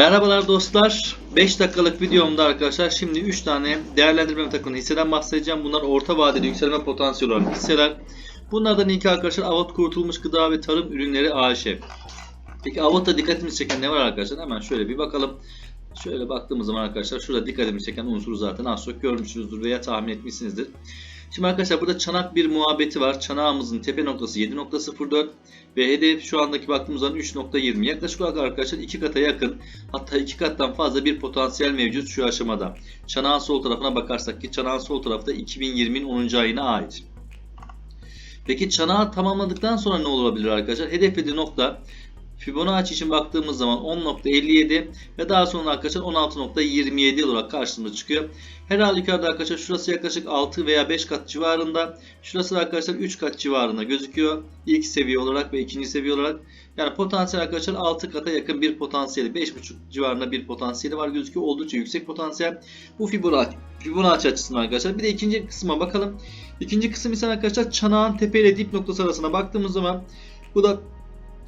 Merhabalar dostlar. 5 dakikalık videomda arkadaşlar şimdi 3 tane değerlendirme takımlı hisseden bahsedeceğim. Bunlar orta vadeli yükselme potansiyeli olan hisseler. Bunlardan ilki arkadaşlar Avot Kurtulmuş Gıda ve Tarım Ürünleri AŞ. Peki Avot'ta dikkatimizi çeken ne var arkadaşlar? Hemen şöyle bir bakalım. Şöyle baktığımız zaman arkadaşlar şurada dikkatimizi çeken unsuru zaten az çok görmüşsünüzdür veya tahmin etmişsinizdir. Şimdi arkadaşlar burada çanak bir muhabbeti var. Çanağımızın tepe noktası 7.04 ve hedef şu andaki baktığımız zaman 3.20. Yaklaşık olarak arkadaşlar 2 kata yakın hatta 2 kattan fazla bir potansiyel mevcut şu aşamada. Çanağın sol tarafına bakarsak ki çanağın sol tarafta 2020'nin 10. ayına ait. Peki çanağı tamamladıktan sonra ne olabilir arkadaşlar? Hedeflediği nokta Fibonacci için baktığımız zaman 10.57 ve daha sonra arkadaşlar 16.27 olarak karşımıza çıkıyor. Her halükarda arkadaşlar şurası yaklaşık 6 veya 5 kat civarında. Şurası da arkadaşlar 3 kat civarında gözüküyor. İlk seviye olarak ve ikinci seviye olarak. Yani potansiyel arkadaşlar 6 kata yakın bir potansiyeli. 5.5 civarında bir potansiyeli var gözüküyor. Oldukça yüksek potansiyel. Bu Fibonacci, Fibonacci açısından arkadaşlar. Bir de ikinci kısma bakalım. İkinci kısım ise arkadaşlar çanağın tepe ile dip noktası arasına baktığımız zaman bu da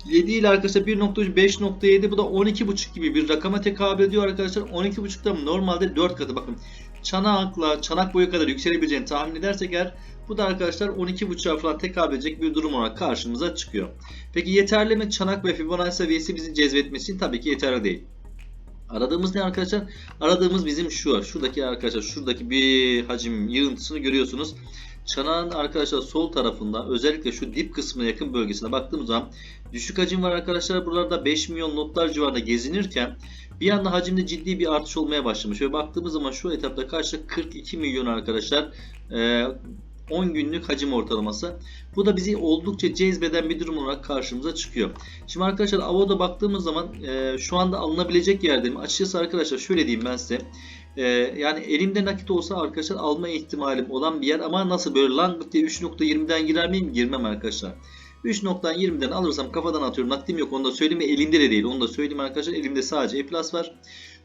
7 ile arkadaşlar 1.5.7 bu da 12.5 gibi bir rakama tekabül ediyor arkadaşlar. 12.5'da normalde 4 katı bakın. Çanakla çanak boyu kadar yükselebileceğini tahmin edersek eğer bu da arkadaşlar 12.5'a falan tekabül edecek bir durum olarak karşımıza çıkıyor. Peki yeterli mi? Çanak ve Fibonacci seviyesi bizi cezbetmesi için tabii ki yeterli değil. Aradığımız ne arkadaşlar? Aradığımız bizim şu. Şuradaki arkadaşlar şuradaki bir hacim yığıntısını görüyorsunuz. Çanağın arkadaşlar sol tarafında özellikle şu dip kısmına yakın bölgesine baktığımız zaman düşük hacim var arkadaşlar. Buralarda 5 milyon notlar civarında gezinirken bir anda hacimde ciddi bir artış olmaya başlamış ve baktığımız zaman şu etapta karşıda 42 milyon arkadaşlar 10 günlük hacim ortalaması. Bu da bizi oldukça cezbeden bir durum olarak karşımıza çıkıyor. Şimdi arkadaşlar Avo'da baktığımız zaman şu anda alınabilecek yerdeyim. Açıkçası arkadaşlar şöyle diyeyim ben size. Ee, yani elimde nakit olsa arkadaşlar alma ihtimalim olan bir yer ama nasıl böyle langırt diye 3.20'den girer miyim? Girmem arkadaşlar. 3.20'den alırsam kafadan atıyorum. Nakdim yok onu da söyleyeyim. Elimde de değil. Onu da söyleyeyim arkadaşlar. Elimde sadece E-Plus var.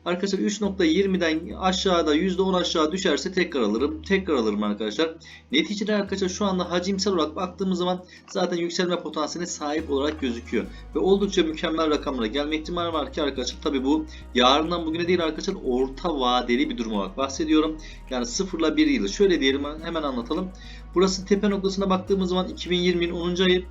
Arkadaşlar 3.20'den aşağıda %10 aşağı düşerse tekrar alırım. Tekrar alırım arkadaşlar. Neticede arkadaşlar şu anda hacimsel olarak baktığımız zaman zaten yükselme potansiyeline sahip olarak gözüküyor. Ve oldukça mükemmel rakamlara gelme ihtimali var ki arkadaşlar tabi bu yarından bugüne değil arkadaşlar orta vadeli bir durum olarak bahsediyorum. Yani 0 ile 1 yılı. Şöyle diyelim hemen anlatalım. Burası tepe noktasına baktığımız zaman 2020'nin 10. ayı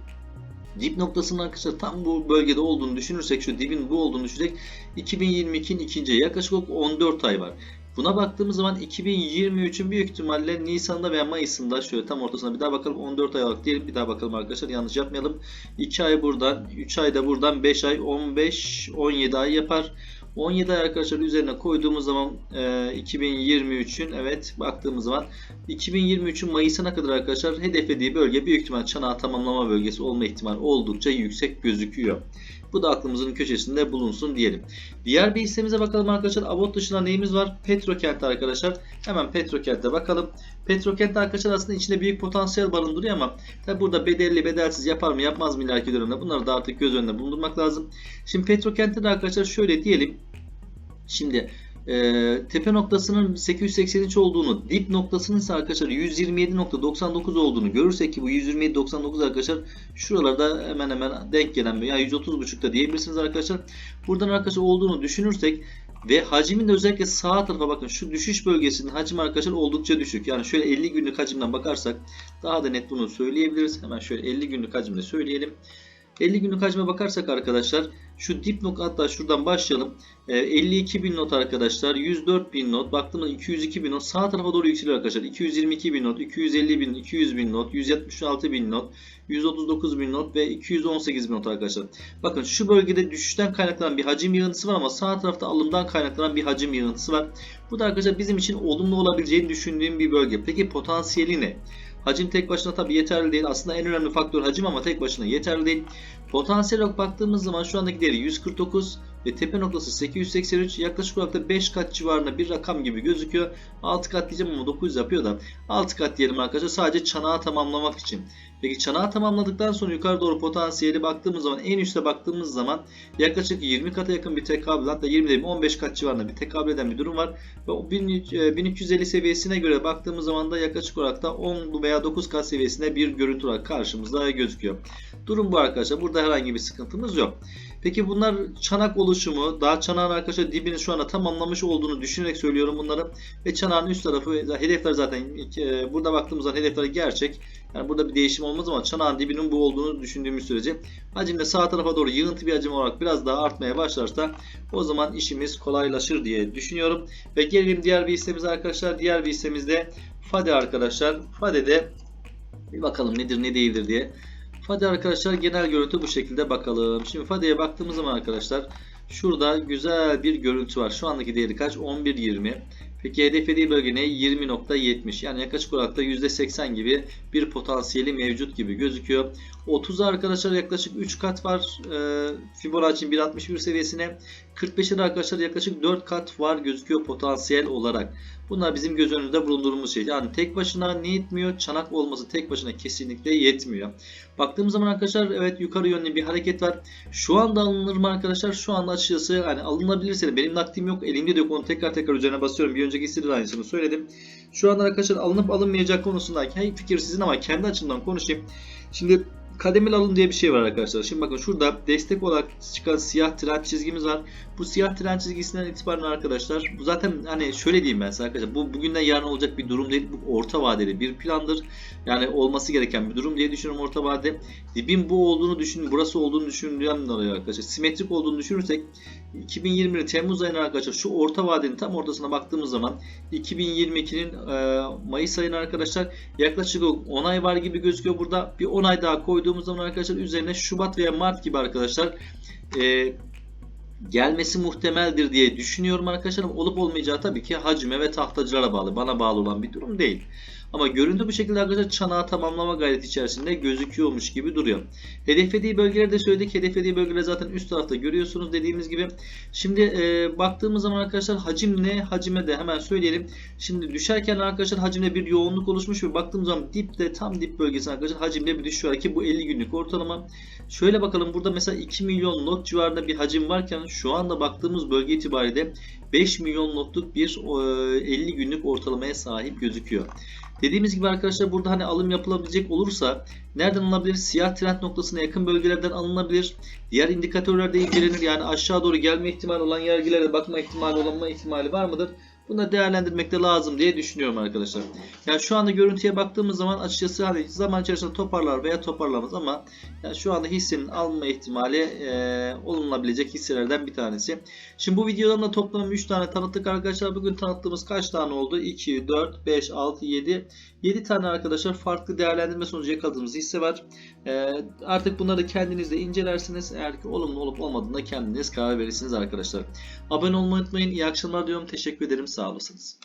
dip noktasının arkadaşlar tam bu bölgede olduğunu düşünürsek şu dibin bu olduğunu düşünecek 2022'nin ikinci yaklaşık 14 ay var. Buna baktığımız zaman 2023'ün büyük ihtimalle Nisan'da veya Mayıs'ında şöyle tam ortasına bir daha bakalım 14 ay olarak diyelim bir daha bakalım arkadaşlar yanlış yapmayalım. 2 ay buradan 3 ay da buradan 5 ay 15 17 ay yapar. 17 ay arkadaşlar üzerine koyduğumuz zaman e, 2023'ün evet baktığımız zaman 2023'ün Mayıs'ına kadar arkadaşlar hedeflediği bölge büyük ihtimal çanağı tamamlama bölgesi olma ihtimali oldukça yüksek gözüküyor. Bu da aklımızın köşesinde bulunsun diyelim. Diğer bir hissemize bakalım arkadaşlar. Avot dışında neyimiz var? Petrokent arkadaşlar. Hemen Petrokent'e bakalım. Petrokent arkadaşlar aslında içinde büyük potansiyel barındırıyor ama tabi burada bedelli bedelsiz yapar mı yapmaz mı ileriki dönemde bunları da artık göz önünde bulundurmak lazım. Şimdi Petrokent'te de arkadaşlar şöyle diyelim. Şimdi e, tepe noktasının 883 olduğunu, dip noktasının ise arkadaşlar 127.99 olduğunu görürsek ki bu 127.99 arkadaşlar şuralarda hemen hemen denk gelen bir yani 130.5'da diyebilirsiniz arkadaşlar. Buradan arkadaşlar olduğunu düşünürsek ve hacimin de özellikle sağ tarafa bakın şu düşüş bölgesinin hacmi arkadaşlar oldukça düşük. Yani şöyle 50 günlük hacimden bakarsak daha da net bunu söyleyebiliriz. Hemen şöyle 50 günlük hacimle söyleyelim. 50 günlük hacme bakarsak arkadaşlar şu dip not hatta şuradan başlayalım. 52 bin not arkadaşlar. 104 bin not. Baktığımda 202 bin not. Sağ tarafa doğru yükseliyor arkadaşlar. 222 bin not. 250 bin, 200 bin not. 176 bin not. 139 bin not ve 218 bin not arkadaşlar. Bakın şu bölgede düşüşten kaynaklanan bir hacim yığıntısı var ama sağ tarafta alımdan kaynaklanan bir hacim yığıntısı var. Bu da arkadaşlar bizim için olumlu olabileceğini düşündüğüm bir bölge. Peki potansiyeli ne? Hacim tek başına tabi yeterli değil. Aslında en önemli faktör hacim ama tek başına yeterli değil. Potansiyel olarak baktığımız zaman şu andaki değeri 149 ve tepe noktası 883 yaklaşık olarak da 5 kat civarında bir rakam gibi gözüküyor. 6 kat diyeceğim ama 900 yapıyor da 6 kat diyelim arkadaşlar sadece çanağı tamamlamak için. Peki çanağı tamamladıktan sonra yukarı doğru potansiyeli baktığımız zaman en üste baktığımız zaman yaklaşık 20 kata yakın bir tekabül hatta 20 değil 15 kat civarında bir tekabül eden bir durum var. Ve o 1300 e, 1350 seviyesine göre baktığımız zaman da yaklaşık olarak da 10 veya 9 kat seviyesinde bir görüntü olarak karşımızda gözüküyor. Durum bu arkadaşlar. Burada herhangi bir sıkıntımız yok. Peki bunlar çanak oluşumu, daha çanağın arkadaşlar dibini şu anda tamamlamış olduğunu düşünerek söylüyorum bunları. Ve çanağın üst tarafı, hedefler zaten e, burada baktığımız zaman hedefler gerçek. Yani burada bir değişim olmaz ama çanağın dibinin bu olduğunu düşündüğümüz sürece hacim de sağ tarafa doğru yığıntı bir hacim olarak biraz daha artmaya başlarsa o zaman işimiz kolaylaşır diye düşünüyorum. Ve gelelim diğer bir hissemize arkadaşlar. Diğer bir hissemizde FADE arkadaşlar. FADE'de bir bakalım nedir ne değildir diye. FADE arkadaşlar genel görüntü bu şekilde bakalım. Şimdi FADE'ye baktığımız zaman arkadaşlar şurada güzel bir görüntü var. Şu andaki değeri kaç? 11.20. Peki hedeflediği bölge ne? 20.70. Yani yaklaşık olarak da %80 gibi bir potansiyeli mevcut gibi gözüküyor. 30 arkadaşlar yaklaşık 3 kat var. Ee, Fibonacci 1.61 seviyesine. 45'e de arkadaşlar yaklaşık 4 kat var gözüküyor potansiyel olarak. Bunlar bizim göz önünde bulundurduğumuz şey. Yani tek başına ne yetmiyor? Çanak olması tek başına kesinlikle yetmiyor. Baktığımız zaman arkadaşlar evet yukarı yönlü bir hareket var. Şu anda alınır mı arkadaşlar? Şu anda açıkçası yani alınabilirse benim nakdim yok. Elimde de yok. Tekrar tekrar üzerine basıyorum. Bir önceki hissede de aynısını söyledim. Şu anda arkadaşlar alınıp alınmayacak konusundaki hey, fikir sizin ama kendi açımdan konuşayım. Şimdi kademeli alım diye bir şey var arkadaşlar. Şimdi bakın şurada destek olarak çıkan siyah trend çizgimiz var. Bu siyah trend çizgisinden itibaren arkadaşlar bu zaten hani şöyle diyeyim ben size arkadaşlar bu bugünden yarın olacak bir durum değil. Bu orta vadeli bir plandır. Yani olması gereken bir durum diye düşünüyorum orta vade. Dibin bu olduğunu düşün, burası olduğunu düşündüğüm dolayı arkadaşlar. Simetrik olduğunu düşünürsek 2020 Temmuz ayına arkadaşlar şu orta vadenin tam ortasına baktığımız zaman 2022'nin e, Mayıs ayına arkadaşlar yaklaşık 10 ay var gibi gözüküyor burada. Bir 10 ay daha koyduğumuz zaman arkadaşlar üzerine Şubat veya Mart gibi arkadaşlar e, gelmesi muhtemeldir diye düşünüyorum arkadaşlar. Olup olmayacağı tabii ki hacime ve tahtacılara bağlı. Bana bağlı olan bir durum değil. Ama görüntü bu şekilde arkadaşlar çanağı tamamlama gayreti içerisinde gözüküyormuş gibi duruyor. Hedeflediği bölgeleri de söyledik. Hedeflediği bölgeleri zaten üst tarafta görüyorsunuz dediğimiz gibi. Şimdi e, baktığımız zaman arkadaşlar hacim ne? Hacime de hemen söyleyelim. Şimdi düşerken arkadaşlar hacimde bir yoğunluk oluşmuş ve baktığımız zaman dipte tam dip bölgesine arkadaşlar hacimde bir düşüş var ki bu 50 günlük ortalama. Şöyle bakalım burada mesela 2 milyon not civarında bir hacim varken şu anda baktığımız bölge itibariyle 5 milyon notluk bir e, 50 günlük ortalamaya sahip gözüküyor. Dediğimiz gibi arkadaşlar burada hani alım yapılabilecek olursa nereden alınabilir? Siyah trend noktasına yakın bölgelerden alınabilir. Diğer indikatörler de incelenir. Yani aşağı doğru gelme ihtimali olan yergilere bakma ihtimali olma ihtimali var mıdır? Bunu da değerlendirmek de lazım diye düşünüyorum arkadaşlar. Yani şu anda görüntüye baktığımız zaman açıkçası hani zaman içerisinde toparlar veya toparlamaz ama yani şu anda hissenin alma ihtimali e, olunabilecek hisselerden bir tanesi. Şimdi bu videodan da toplam 3 tane tanıttık arkadaşlar. Bugün tanıttığımız kaç tane oldu? 2, 4, 5, 6, 7. 7 tane arkadaşlar farklı değerlendirme sonucu yakaladığımız hisse var. E, artık bunları kendiniz de incelersiniz. Eğer ki olumlu olup olmadığında kendiniz karar verirsiniz arkadaşlar. Abone olmayı unutmayın. İyi akşamlar diyorum. Teşekkür ederim. Sağ olasınız.